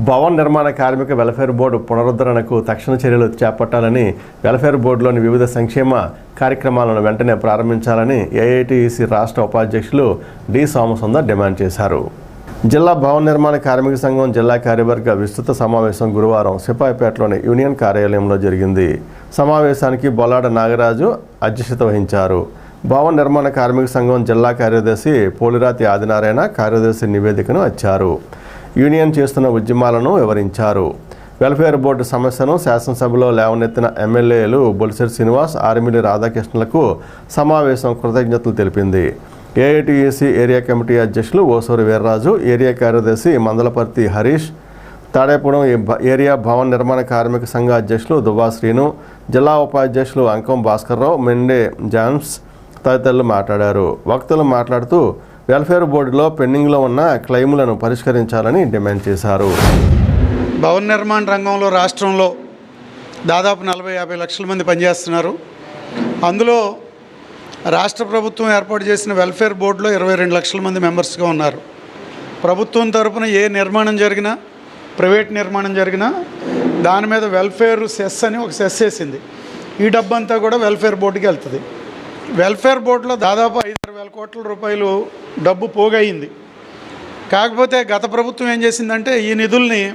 భవన్ నిర్మాణ కార్మిక welfare board పునరుద్ధరణకు తక్షణ చర్యలు చేపట్టాలని వెల్ఫేర్ బోర్డులోని వివిధ సంక్షేమ కార్యక్రమాలను వెంటనే ప్రారంభించాలని ఏఐటిసి రాష్ట్ర ఉపాధ్యక్షులు డి. సోమసుందర్ డిమాండ్ చేశారు. జిల్లా భవన నిర్మాణ కార్మిక సంఘం జిల్లా కార్యవర్గ విస్తృత సమావేశం గురువారం సిపాయిపేటలోని యూనియన్ కార్యాలయంలో జరిగింది. సమావేశానికి బొల్లాడ నాగరాజు అధ్యక్షత వహించారు. భవన నిర్మాణ కార్మిక సంఘం జిల్లా కార్యదర్శి పోలిరాతి ఆదినారాయణ కార్యదర్శి నివేదికను ఇచ్చారు. యూనియన్ చేస్తున్న ఉద్యమాలను వివరించారు. వెల్ఫేర్ బోర్డు సమస్యను శాసనసభలో లేవనెత్తిన ఎమ్మెల్యేలు బొలిసెర్ శ్రీనివాస్ ఆర్మిలి రాధాకృష్ణులకు సమావేశం కృతజ్ఞతలు తెలిపింది. ఏఐటిఏసి ఏరియా కమిటీ అధ్యక్షులు ఓసూరి వీర్రాజు ఏరియా కార్యదర్శి మందలపర్తి హరీష్ తాడేపురం ఏరియా భవన నిర్మాణ కార్మిక సంఘ అధ్యక్షులు దువ్వా శ్రీను జిల్లా ఉపాధ్యక్షులు అంకం భాస్కర్రావు మెండే జాన్స్ తదితరులు మాట్లాడారు. వక్తలు మాట్లాడుతూ వెల్ఫేర్ బోర్డులో పెండింగ్లో ఉన్న క్లెయిములను పరిష్కరించాలని డిమాండ్ చేశారు. భవన నిర్మాణ రంగంలో రాష్ట్రంలో దాదాపు నలభై యాభై లక్షల మంది పనిచేస్తున్నారు. అందులో రాష్ట్ర ప్రభుత్వం ఏర్పాటు చేసిన వెల్ఫేర్ బోర్డులో ఇరవై రెండు లక్షల మంది మెంబర్స్గా ఉన్నారు. ప్రభుత్వం తరపున ఏ నిర్మాణం జరిగినా ప్రైవేట్ నిర్మాణం జరిగినా దాని మీద వెల్ఫేర్ సెస్ అని ఒక సెస్ వేసింది. ఈ డబ్బంతా కూడా వెల్ఫేర్ బోర్డుకి వెళ్తుంది. వెల్ఫేర్ బోర్డులో దాదాపు ఐదారు వేల కోట్ల రూపాయలు డబ్బు పోగయింది కాకపోతే గత ప్రభుత్వం ఏం చేసిందంటే ఈ నిధుల్ని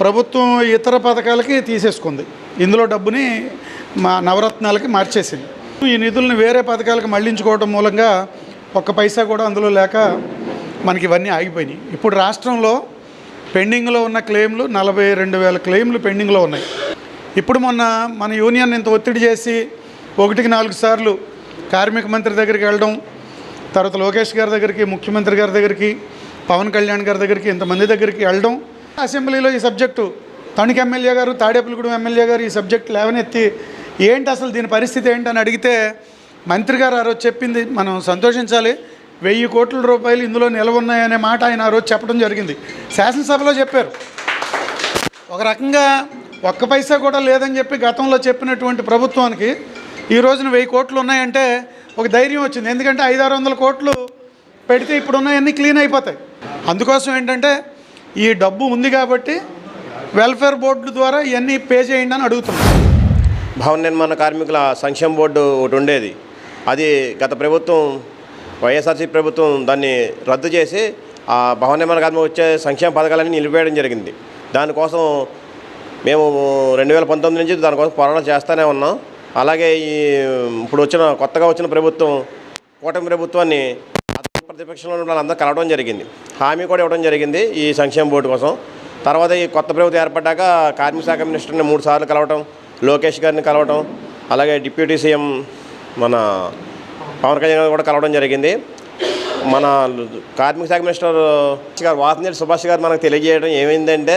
ప్రభుత్వం ఇతర పథకాలకి తీసేసుకుంది. ఇందులో డబ్బుని మా నవరత్నాలకి మార్చేసింది. ఈ నిధుల్ని వేరే పథకాలకు మళ్ళించుకోవడం మూలంగా ఒక్క పైసా కూడా అందులో లేక మనకి ఇవన్నీ ఆగిపోయినాయి. ఇప్పుడు రాష్ట్రంలో పెండింగ్లో ఉన్న క్లెయిమ్లు నలభై రెండు వేల క్లెయిమ్లు పెండింగ్లో ఉన్నాయి. ఇప్పుడు మొన్న మన యూనియన్ ఇంత ఒత్తిడి చేసి ఒకటికి నాలుగు సార్లు కార్మిక మంత్రి దగ్గరికి వెళ్ళడం తర్వాత లోకేష్ గారి దగ్గరికి ముఖ్యమంత్రి గారి దగ్గరికి పవన్ కళ్యాణ్ గారి దగ్గరికి ఇంతమంది దగ్గరికి వెళ్ళడం. అసెంబ్లీలో ఈ సబ్జెక్టు తణుకు ఎమ్మెల్యే గారు తాడేపల్లిగూడెం ఎమ్మెల్యే గారు ఈ సబ్జెక్ట్ లేవనెత్తి ఏంటి అసలు దీని పరిస్థితి ఏంటని అడిగితే మంత్రి గారు ఆ రోజు చెప్పింది మనం సంతోషించాలి వెయ్యి కోట్ల రూపాయలు ఇందులో నిల్వ ఉన్నాయనే మాట ఆయన ఆ రోజు చెప్పడం జరిగింది. శాసనసభలో చెప్పారు. ఒక రకంగా ఒక్క పైసా కూడా లేదని చెప్పి గతంలో చెప్పినటువంటి ప్రభుత్వానికి ఈ రోజున వెయ్యి కోట్లు ఉన్నాయంటే ఒక ధైర్యం వచ్చింది. ఎందుకంటే ఐదారు వందల కోట్లు పెడితే ఇప్పుడు ఉన్నాయన్నీ క్లీన్ అయిపోతాయి. అందుకోసం ఏంటంటే ఈ డబ్బు ఉంది కాబట్టి వెల్ఫేర్ బోర్డు ద్వారా ఇవన్నీ పే చేయండి అని అడుగుతున్నాం. భవన నిర్మాణ కార్మికుల సంక్షేమ బోర్డు ఒకటి ఉండేది. అది గత ప్రభుత్వం వైఎస్ఆర్సీ ప్రభుత్వం దాన్ని రద్దు చేసి ఆ భవన నిర్మాణ కార్మికులు వచ్చే సంక్షేమ పథకాలన్నీ నిలిపేయడం జరిగింది. దానికోసం మేము రెండు వేల పంతొమ్మిది నుంచి దానికోసం పోరాటం చేస్తూనే ఉన్నాం. అలాగే ఈ ఇప్పుడు వచ్చిన కొత్తగా వచ్చిన ప్రభుత్వం కూటమి ప్రభుత్వాన్ని ప్రతిపక్షంలో ఉన్న వాళ్ళందరూ కలవడం జరిగింది. హామీ కూడా ఇవ్వడం జరిగింది ఈ సంక్షేమ బోర్డు కోసం. తర్వాత ఈ కొత్త ప్రభుత్వం ఏర్పడ్డాక కార్మిక శాఖ మినిస్టర్ని మూడు సార్లు కలవటం లోకేష్ గారిని కలవటం అలాగే డిప్యూటీ సీఎం మన పవన్ కళ్యాణ్ కూడా కలవడం జరిగింది. మన కార్మిక శాఖ మినిస్టర్ గారు వాసనేటి సుభాష్ గారు మనకు తెలియజేయడం ఏమైందంటే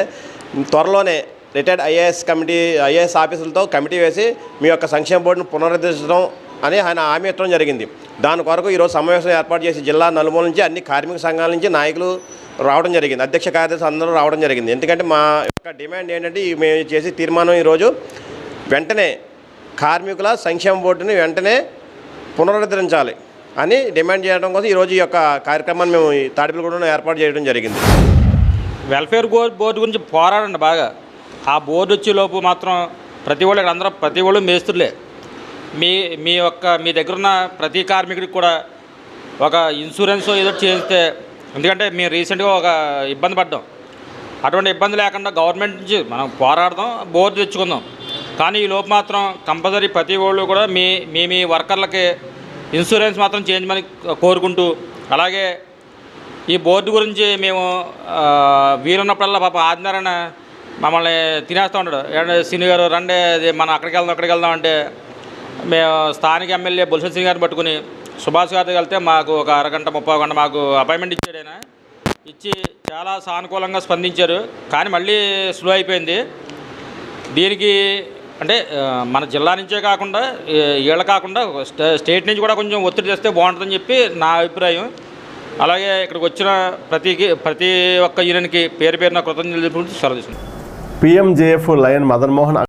త్వరలోనే రిటైర్డ్ ఐఏఎస్ కమిటీ ఐఏఎస్ ఆఫీసులతో కమిటీ వేసి మీ యొక్క సంక్షేమ బోర్డును పునరుద్ధరించడం అని ఆయన హామీ ఇవ్వడం జరిగింది. దాని కొరకు ఈరోజు సమావేశం ఏర్పాటు చేసి జిల్లా నలుమూల నుంచి అన్ని కార్మిక సంఘాల నుంచి నాయకులు రావడం జరిగింది. అధ్యక్ష కార్యదర్శి అందరూ రావడం జరిగింది. ఎందుకంటే మా యొక్క డిమాండ్ ఏంటంటే మేము చేసే తీర్మానం ఈరోజు వెంటనే కార్మికుల సంక్షేమ బోర్డుని వెంటనే పునరుద్ధరించాలి అని డిమాండ్ చేయడం కోసం ఈరోజు ఈ యొక్క కార్యక్రమాన్ని మేము ఈ ఏర్పాటు చేయడం జరిగింది. వెల్ఫేర్ గో బోర్డు గురించి పోరాడండి బాగా. ఆ బోర్డు వచ్చేలోపు మాత్రం ప్రతి వాళ్ళు ఇక్కడ అందరూ ప్రతి వాళ్ళు మేస్తులే మీ మీ యొక్క మీ దగ్గర ఉన్న ప్రతి కార్మికుడికి కూడా ఒక ఇన్సూరెన్స్ ఏదో చేస్తే ఎందుకంటే మేము రీసెంట్గా ఒక ఇబ్బంది పడ్డాం. అటువంటి ఇబ్బంది లేకుండా గవర్నమెంట్ నుంచి మనం పోరాడదాం బోర్డు తెచ్చుకుందాం. కానీ ఈ లోపు మాత్రం కంపల్సరీ ప్రతి వాళ్ళు కూడా మీ మీ మీ వర్కర్లకి ఇన్సూరెన్స్ మాత్రం చేయించమని కోరుకుంటూ అలాగే ఈ బోర్డు గురించి మేము వీలున్నప్పుడల్లా వీరున్నప్పుడల్లా పాప ఆదినారాయణ మమ్మల్ని తినేస్తూ ఉంటాడు ఏంటంటే సిని గారు రండి అది మనం అక్కడికి వెళ్దాం అక్కడికి వెళ్దాం అంటే మేము స్థానిక ఎమ్మెల్యే బుల్సన్ సింగ్ గారిని పట్టుకుని సుభాష్ గారికి వెళ్తే మాకు ఒక అరగంట ముప్పై గంట మాకు అపాయింట్మెంట్ ఇచ్చాడు ఆయన. ఇచ్చి చాలా సానుకూలంగా స్పందించారు. కానీ మళ్ళీ స్లో అయిపోయింది. దీనికి అంటే మన జిల్లా నుంచే కాకుండా వీళ్ళ కాకుండా స్టే స్టేట్ నుంచి కూడా కొంచెం ఒత్తిడి తెస్తే బాగుంటుందని చెప్పి నా అభిప్రాయం. అలాగే ఇక్కడికి వచ్చిన ప్రతికి ప్రతి ఒక్క యూనియన్కి పేరు పేరున కృతజ్ఞతలు తెలుపుకుంటూ సెలవు తీసుకుంటాం పిఎంజేఎఫ్ లయన్ మదన్మోహన్